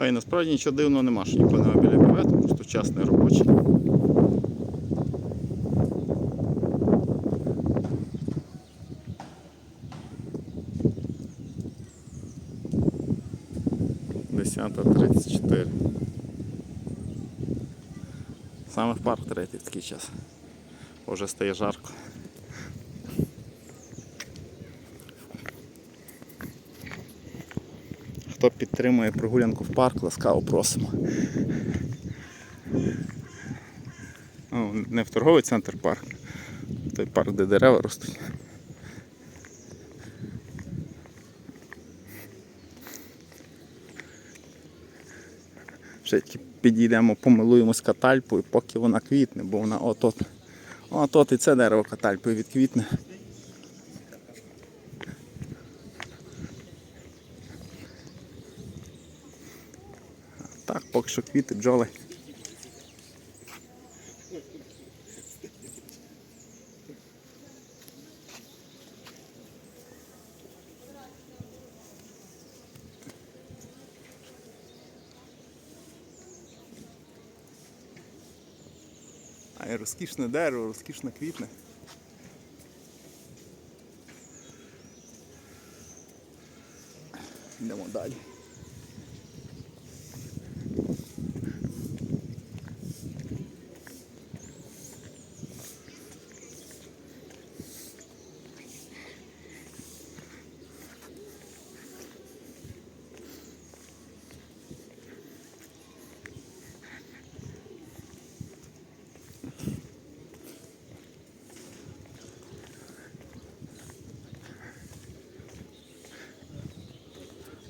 А і насправді нічого дивного нема, що нікого немає біля просто час не робочий. Десята тридцять чотири. Саме в парк треба йти в такий час. Уже стає жарко. Хто підтримує прогулянку в парк, ласкаво просимо. Ну, не в торговий центр парк, той парк, де дерева ростуть. Ще тільки підійдемо, помилуємось катальпою, поки вона квітне, бо вона от-от. От-от і це дерево катальпою відквітне. Так, поки що квіти, бджоли. А і розкішне дерево, розкішне квітне. Йдемо далі.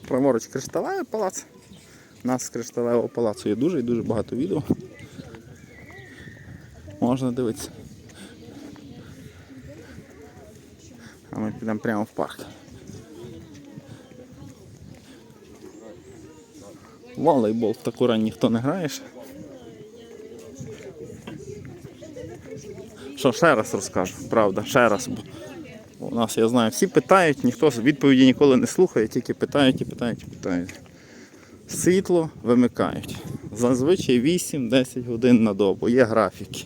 Праворуч кришталевий палац. У нас з кришталевого палацу є дуже і дуже багато відео. Можна дивитися. А ми підемо прямо в парк. Волейбол в таку рань ніхто не грає. Що, ще раз розкажу, правда, ще раз. У нас, я знаю, всі питають, ніхто відповіді ніколи не слухає, тільки питають і питають і питають. Світло вимикають. Зазвичай 8-10 годин на добу. Є графіки.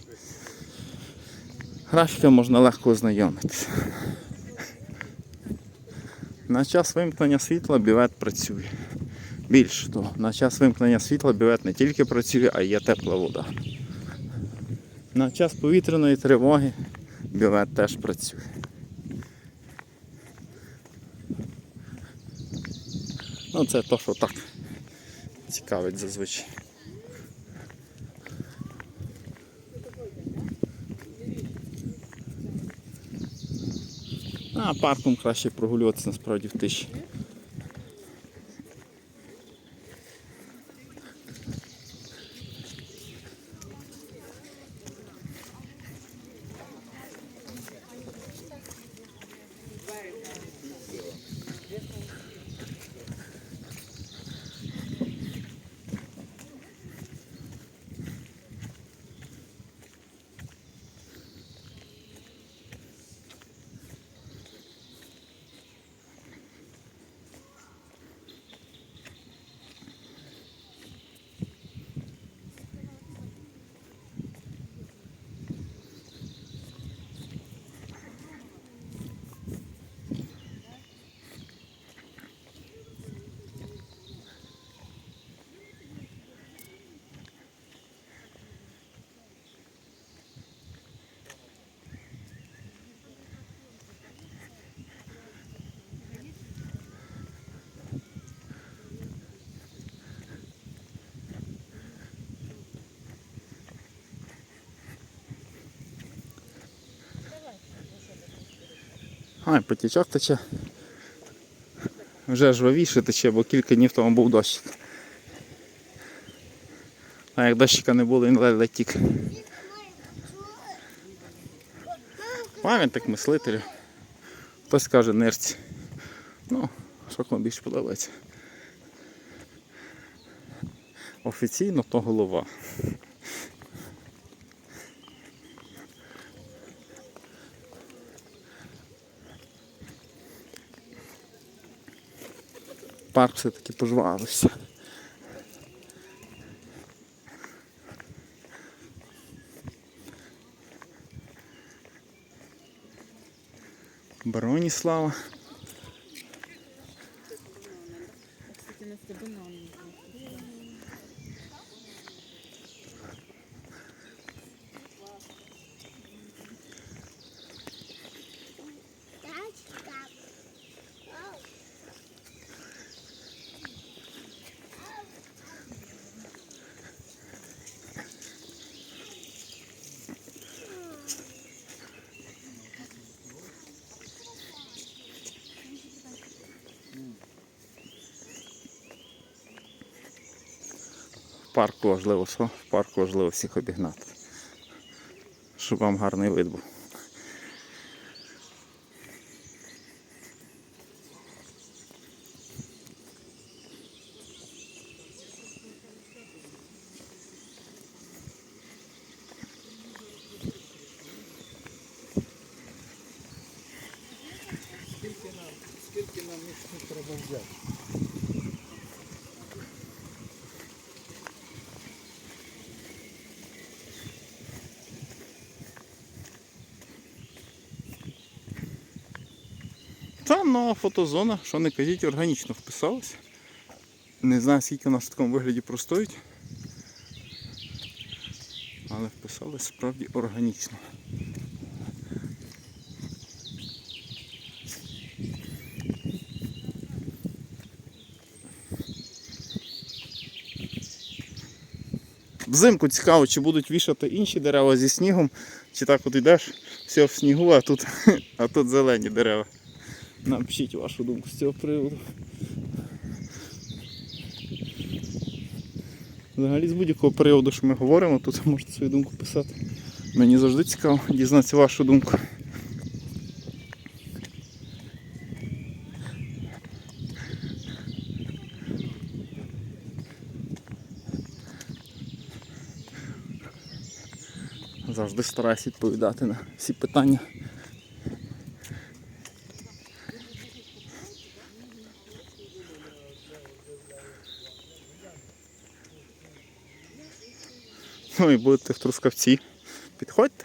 Графіка можна легко ознайомитися. На час вимкнення світла бівет працює. Більше того, на час вимкнення світла бівет не тільки працює, а й є тепла вода. На час повітряної тривоги бівет теж працює. Ну це то, що так цікавить зазвичай. А парком краще прогулюватися насправді в тиші. Ай, потічок тече. Вже жвавіше тече, бо кілька днів тому був дощик. А як дощика не було, він ледь тік. Пам'ятник мислителю. Хтось каже нерці. Ну, що кому більше подобається. Офіційно то голова. фарб все-таки пожвавився. Бароніслава. Кстати, у нас банан. Парку важливо, що? В парку важливо всіх обігнати. Щоб вам гарний вид був. Скільки нам скільки нам їх треба взяти? Та нова фотозона, що не кажіть, органічно вписалась. Не знаю, скільки нас в такому вигляді простоїть. Але вписалась справді органічно. Взимку цікаво, чи будуть вішати інші дерева зі снігом, чи так от йдеш, все в снігу, а тут, а тут зелені дерева. Напишіть вашу думку з цього приводу. Взагалі з будь-якого приводу, що ми говоримо, тут можете свою думку писати. Мені завжди цікаво дізнатися вашу думку. Завжди стараюсь відповідати на всі питання. Ну і будете в Трускавці. Підходьте.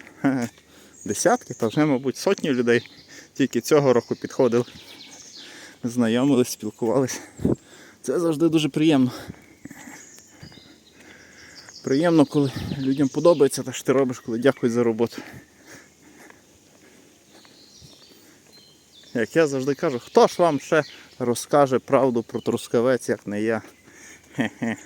Десятки, та вже, мабуть, сотні людей тільки цього року підходили. Знайомились, спілкувались. Це завжди дуже приємно. Приємно, коли людям подобається те, що ти робиш, коли дякують за роботу. Як я завжди кажу, хто ж вам ще розкаже правду про трускавець, як не я. Хе-хе.